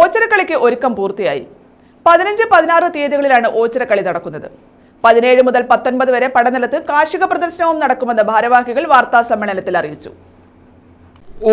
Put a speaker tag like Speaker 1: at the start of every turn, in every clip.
Speaker 1: ഓച്ചിറക്കളിക്ക് ഒരുക്കം പൂർത്തിയായി. പതിനഞ്ച് പതിനാറ് തീയതികളിലാണ് ഓച്ചിറക്കളി നടക്കുന്നത്. പതിനേഴ് മുതൽ പത്തൊൻപത് വരെ പടനിലത്ത് കാർഷിക പ്രദർശനവും നടക്കുമെന്ന് ഭാരവാഹികൾ വാർത്താ സമ്മേളനത്തിൽ അറിയിച്ചു.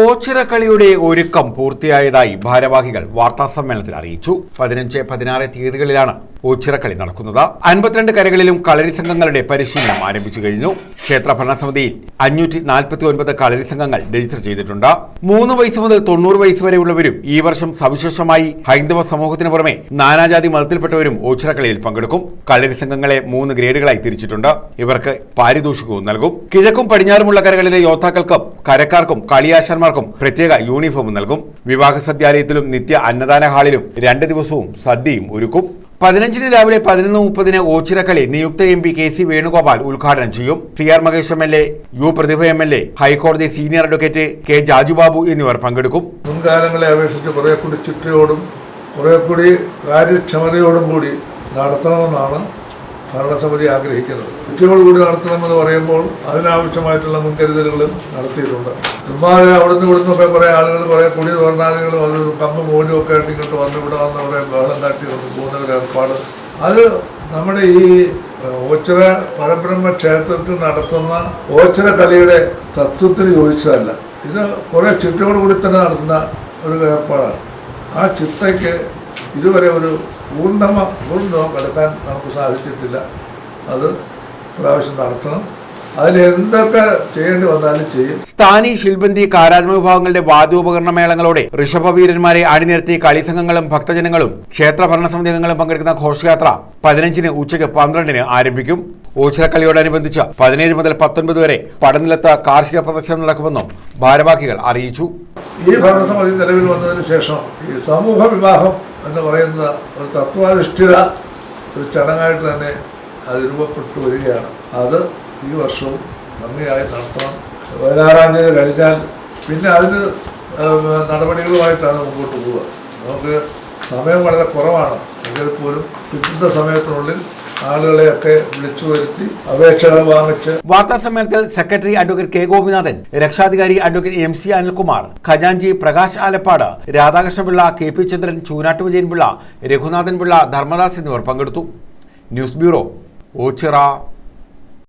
Speaker 2: ഓച്ചിറക്കളിയുടെ ഒരുക്കം പൂർത്തിയായതായി ഭാരവാഹികൾ വാർത്താ സമ്മേളനത്തിൽ അറിയിച്ചു. പതിനഞ്ച് പതിനാറ് തീയതികളിലാണ് ഓച്ചിറക്കളി നടക്കുന്നത്. അൻപത്തിരണ്ട് കരകളിലും കളരി സംഘങ്ങളുടെ പരിശീലനം ആരംഭിച്ചു കഴിഞ്ഞു. ക്ഷേത്ര ഭരണസമിതിയിൽ അഞ്ഞൂറ്റി നാൽപ്പത്തി ഒൻപത് കളരി സംഘങ്ങൾ രജിസ്റ്റർ ചെയ്തിട്ടുണ്ട്. മൂന്ന് വയസ്സ് മുതൽ തൊണ്ണൂറ് വയസ്സ് വരെയുള്ളവരും ഈ വർഷം സവിശേഷമായി ഹൈന്ദവ സമൂഹത്തിന് പുറമെ നാനാജാതി മതത്തിൽപ്പെട്ടവരും ഓച്ചിറക്കളിയിൽ പങ്കെടുക്കും. കളരി സംഘങ്ങളെ മൂന്ന് ഗ്രേഡുകളായി തിരിച്ചിട്ടുണ്ട്. ഇവർക്ക് പാരിതോഷികവും നൽകും. കിഴക്കും പടിഞ്ഞാറുമുള്ള കരകളിലെ യോദ്ധാക്കൾക്കും കരക്കാർക്കും കളിയാശാന്മാർക്കും പ്രത്യേക യൂണിഫോം നൽകും. വിവാഹ സദ്യാലയത്തിലും നിത്യ അന്നദാന ഹാളിലും രണ്ട് ദിവസവും സദ്യയും ഒരുക്കും. പതിനഞ്ചിന് രാവിലെ പതിനൊന്ന് മുപ്പതിന് ഓച്ചിറക്കളി നിയുക്ത M P K C Venugopal ഉദ്ഘാടനം ചെയ്യും. C R Mahesh M L A U Prathibha M L A ഹൈക്കോടതി സീനിയർ അഡ്വക്കേറ്റ് കെ ജാജുബാബു എന്നിവർ പങ്കെടുക്കും.
Speaker 3: മുൻകാലങ്ങളെ അപേക്ഷിച്ച് കുറെ കൂടി ചിട്ടയോടും കുറെ കൂടി കാര്യക്ഷമതയോടും കൂടി നടത്തണമെന്നാണ് ഭരണസമിതി ആഗ്രഹിക്കുന്നത്. ചിട്ടയോടുകൂടി നടത്തണമെന്ന് പറയുമ്പോൾ അതിനാവശ്യമായിട്ടുള്ള മുൻകരുതലുകളും നടത്തിയിട്ടുണ്ട്. ചുമ്മാതെ അവിടുന്ന് ഇവിടുന്ന് ഒക്കെ കുറേ ആളുകൾ കുറേ കുടി തൊഴിലാളികളും അത് കമ്പ് മോനും ഒക്കെ ആയിട്ട് ഇങ്ങോട്ട് വന്ന് ഇവിടെ വന്ന് അവിടെ ബഹളം കാട്ടി പോകുന്ന ഒരു ഏർപ്പാട്. അത് നമ്മുടെ ഈ ഓച്ചിറ പരബ്രഹ്മ ക്ഷേത്രത്തിൽ നടത്തുന്ന ഓച്ചിറ കലയുടെ തത്വത്തിന് യോജിച്ചതല്ല. ഇത് കുറേ ചിട്ടയോടുകൂടി തന്നെ നടത്തുന്ന ഒരു ഏർപ്പാടാണ്. ആ ചിട്ടയ്ക്ക് ഇതുവരെ ഒരു പൂർണമ പൂർണവും കടക്കാൻ നമുക്ക് സാധിച്ചിട്ടില്ല. അത് പ്രാവശ്യം നടത്തണം. ചെയ്യും.
Speaker 2: സ്ഥാനി ശിൽബന്തി കാരാജ്മ വിഭാഗങ്ങളുടെ വാദ്യോപകരണ മേളങ്ങളോടെ ഋഷഭവീരന്മാരെ അണിനിരത്തി കളിസംഘങ്ങളും ഭക്തജനങ്ങളും ക്ഷേത്ര ഭരണസമിതി അംഗങ്ങളും പങ്കെടുക്കുന്ന ഘോഷയാത്ര പതിനഞ്ചിന് ഉച്ചയ്ക്ക് പന്ത്രണ്ടിന് ആരംഭിക്കും. ഓച്ചിറക്കളിയോടനുബന്ധിച്ച് പതിനേഴ് മുതൽ പത്തൊൻപത് വരെ പടനിലത്ത് കാർഷിക പ്രദർശനം നടക്കുമെന്നും ഭാരവാഹികൾ അറിയിച്ചു.
Speaker 3: ഈ ഭരണസമിതി നിലവിൽ വന്നതിന് ശേഷം ഈ സമൂഹ വിവാഹം എന്ന് പറയുന്ന ഒരു തത്വാധിഷ്ഠിത ഒരു ചടങ്ങായിട്ട് തന്നെ അത് രൂപപ്പെട്ടു വരികയാണ്. അത് ഈ വർഷവും ഭംഗിയായി നടത്തണം. പതിനാറാം തീയതി കഴിഞ്ഞാൽ പിന്നെ അതിന് നടപടികളുമായിട്ടാണ് മുമ്പോട്ട് പോവുക. നമുക്ക് സമയം വളരെ കുറവാണ്. എങ്കിൽ പോലും കിട്ടുന്ന സമയത്തിനുള്ളിൽ ആളുകളെയൊക്കെ വിളിച്ചു വരുത്തി അപേക്ഷകൾ വാങ്ങിച്ച്
Speaker 2: വാർത്താ സമ്മേളനത്തിൽ സെക്രട്ടറി അഡ്വക്കേറ്റ് കെ ഗോപിനാഥൻ രക്ഷാധികാരി അഡ്വക്കേറ്റ് എം സി അനിൽകുമാർ ഖജാൻജി പ്രകാശ് ആലപ്പാട് രാധാകൃഷ്ണപിള്ള കെ പി ചന്ദ്രൻ ചൂനാട്ട് വിജയൻപിള്ള രഘുനാഥൻ പിള്ള ധർമ്മദാസ് എന്നിവർ പങ്കെടുത്തു. News bureau Ochira.